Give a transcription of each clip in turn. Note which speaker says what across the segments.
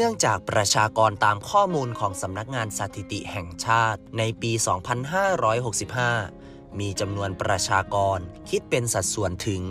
Speaker 1: เนื่องจากประชากรตามข้อมูลของสำนักงานสถิติแห่งชาติ ในปี 2565 มีจำนวนประชากรคิดเป็นสัดส่วนถึง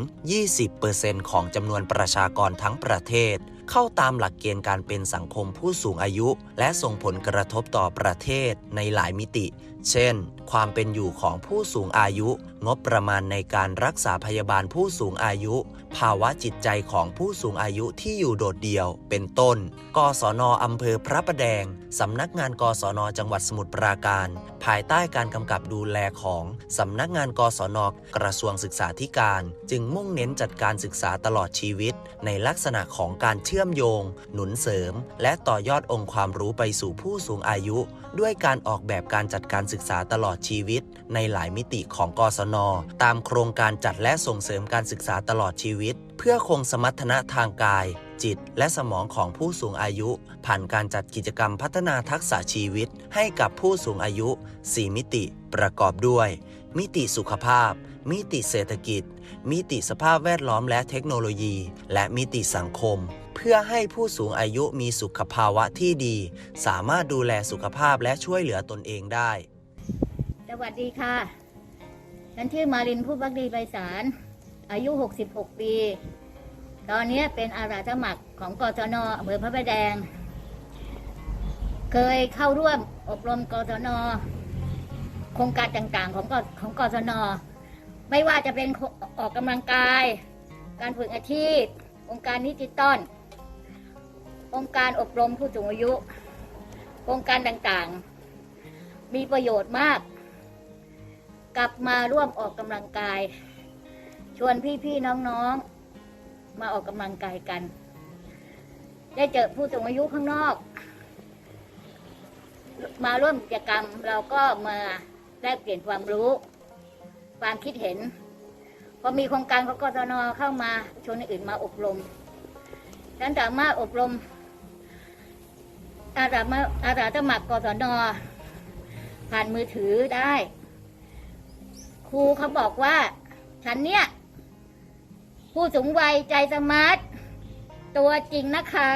Speaker 1: 20%ของจำนวนประชากรทั้งประเทศ เข้าตามหลักเกณฑ์การเป็นสังคมผู้สูงอายุ และส่งผลกระทบต่อประเทศในหลายมิติ เช่น ความเป็นอยู่ของผู้สูงอายุ งบประมาณในการรักษาพยาบาลผู้สูงอายุ ภาวะจิตใจของผู้สูงอายุที่อยู่โดดเดี่ยว เป็นต้น กศนอำเภอพระประแดง สำนักงานกศนจังหวัดสมุทรปราการ ภายใต้การกำกับดูแลของสำนักงานกศนกระทรวงศึกษาธิการ จึงมุ่งเน้นจัดการศึกษาตลอดชีวิต ในลักษณะของการเชื่อื่อมโยง หนุนเสริม และต่อยอดองค์ความรู้ไปสู่ผู้สูงอายุ ด้วยการออกแบบการจัดการศึกษาตลอดชีวิต ในหลายมิติของกศน ตามโครงการจัดและส่งเสริมการศึกษาตลอดชีวิต เพื่อคงสมรรถนะทางกาย จิต และสมองของผู้สูงอายุ ผ่านการจัดกิจกรรมพัฒนาทักษะชีวิต ให้กับผู้สูงอายุ 4 มิติ ประกอบด้วย มิติสุขภาพ มิติเศรษฐกิจ มิติสภาพแวดล้อมและเทคโนโลยี และมิติสังคม เพื่อให้ผู้สูงอายุมีสุขภาวะที่ดี สามารถดูแลสุขภาพและช่วยเหลือตนเองได้
Speaker 2: สวัสดีค่ะ ฉันชื่อมารินผู้พักดีไพศาลอายุ 66 ปี ตอนนี้เป็นอาสาสมัครของกศนอำเภอพระประแดง เคยเข้าร่วมอบรมกศนโครงการต่างๆ ของกของกศน ไม่ว่าจะเป็นออกกำลังกาย การฝึกอาชีพองค์การดิจิตอล องค์การอบรมผู้สูงอายุ องค์การต่างๆ มีประโยชน์มาก กลับมาร่วมออกกำลังกาย ชวนพี่ๆน้องๆ มาออกกำลังกายกัน ได้เจอผู้สูงอายุข้างนอก มาร่วมกิจกรรมเราก็มาแลกเปลี่ยนความรู้ ความคิดเห็นพอมีโครงการของกศนเข้ามาชวนอื่นมาอบรมฉันสามารถอบรม อาสามาอาสาสมัครกศนผ่านมือถือได้ ครูเขาบอกว่า ฉันเนี่ย ผู้สูงวัยใจสมาร์ทตัวจริงนะคะ